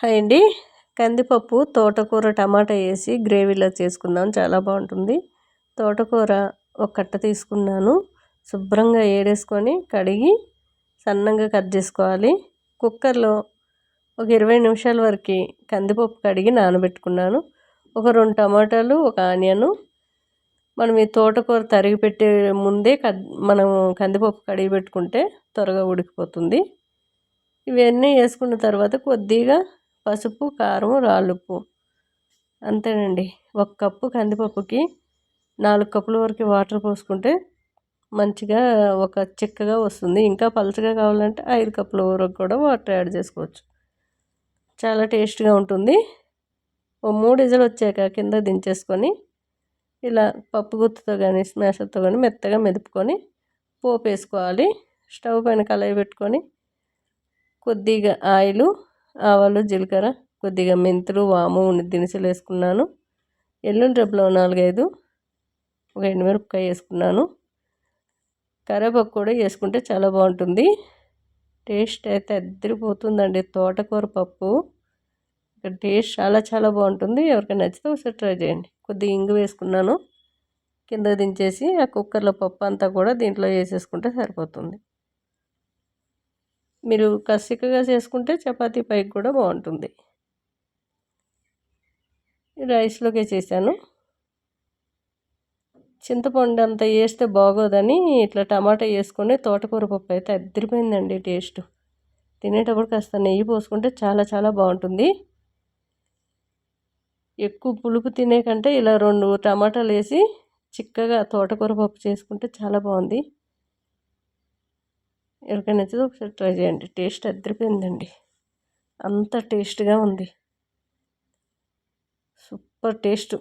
Hi అండి కందిపప్పు తోటకూర టమాటా వేసి గ్రేవీలో చేసుకుందాం. చాలా బాగుంటుంది. తోటకూర ఒక కట్ట తీసుకున్నాను. శుభ్రంగా ఏడేసుకొని కడిగి సన్నంగా కట్ చేసుకోవాలి. కుక్కర్లో ఒక ఇరవై నిమిషాల వరకు కందిపప్పు కడిగి నానబెట్టుకున్నాను. ఒక రెండు టమాటాలు ఒక ఆనియను. మనం ఈ తోటకూర తరిగి పెట్టే ముందే మనం కందిపప్పు కడిగి పెట్టుకుంటే త్వరగా ఉడికిపోతుంది. ఇవన్నీ వేసుకున్న తర్వాత కొద్దిగా పసుపు కారం రాళ్ళుప్పు. అంతేనండి. ఒక కప్పు కందిపప్పుకి నాలుగు కప్పుల వరకు వాటర్ పోసుకుంటే మంచిగా ఒక చిక్కగా వస్తుంది. ఇంకా పలుచగా కావాలంటే ఐదు కప్పుల వరకు కూడా వాటర్ యాడ్ చేసుకోవచ్చు. చాలా టేస్ట్గా ఉంటుంది. ఓ మూడు ఇజలు వచ్చాక కింద దించేసుకొని ఇలా పప్పు గుత్తుతో కానీ స్మాషర్తో కానీ మెత్తగా మెదుపుకొని పోపు వేసుకోవాలి. స్టవ్ పైన కలయి పెట్టుకొని కొద్దిగా ఆయిలు ఆవాలు జీలకర్ర కొద్దిగా మెంతులు వాము దినుసులు వేసుకున్నాను. ఎల్లుండి రేపులో నాలుగైదు ఒక ఎండుమిరపకాయ వేసుకున్నాను. కరివేపాకు కూడా వేసుకుంటే చాలా బాగుంటుంది. టేస్ట్ అయితే అద్దరిపోతుందండి తోటకూర పప్పు. ఇక్కడ టేస్ట్ చాలా చాలా బాగుంటుంది. ఎవరికైనా నచ్చితే ఒకసారి ట్రై చేయండి. కొద్దిగా ఇంగు వేసుకున్నాను. కింద దించేసి ఆ కుక్కర్లో పప్పు అంతా కూడా దీంట్లో వేసేసుకుంటే సరిపోతుంది. మీరు కసికగా చేసుకుంటే చపాతీ పైకి కూడా బాగుంటుంది. రైస్లోకే చేశాను. చింతపండు అంత వేస్తే బాగోదని ఇట్లా టమాటా వేసుకొని తోటకూర పప్పు అయితే అద్దరిపోయిందండి టేస్ట్. తినేటప్పుడు కాస్త నెయ్యి పోసుకుంటే చాలా చాలా బాగుంటుంది. ఎక్కువ పులుపు తినే కంటే ఇలా రెండు టమాటాలు వేసి చిక్కగా తోటకూర పప్పు చేసుకుంటే చాలా బాగుంది. ఎవరికైనా నచ్చితే ఒకసారి ట్రై చేయండి. టేస్ట్ అద్దరిపోయిందండి అంత టేస్ట్గా ఉంది. Super taste.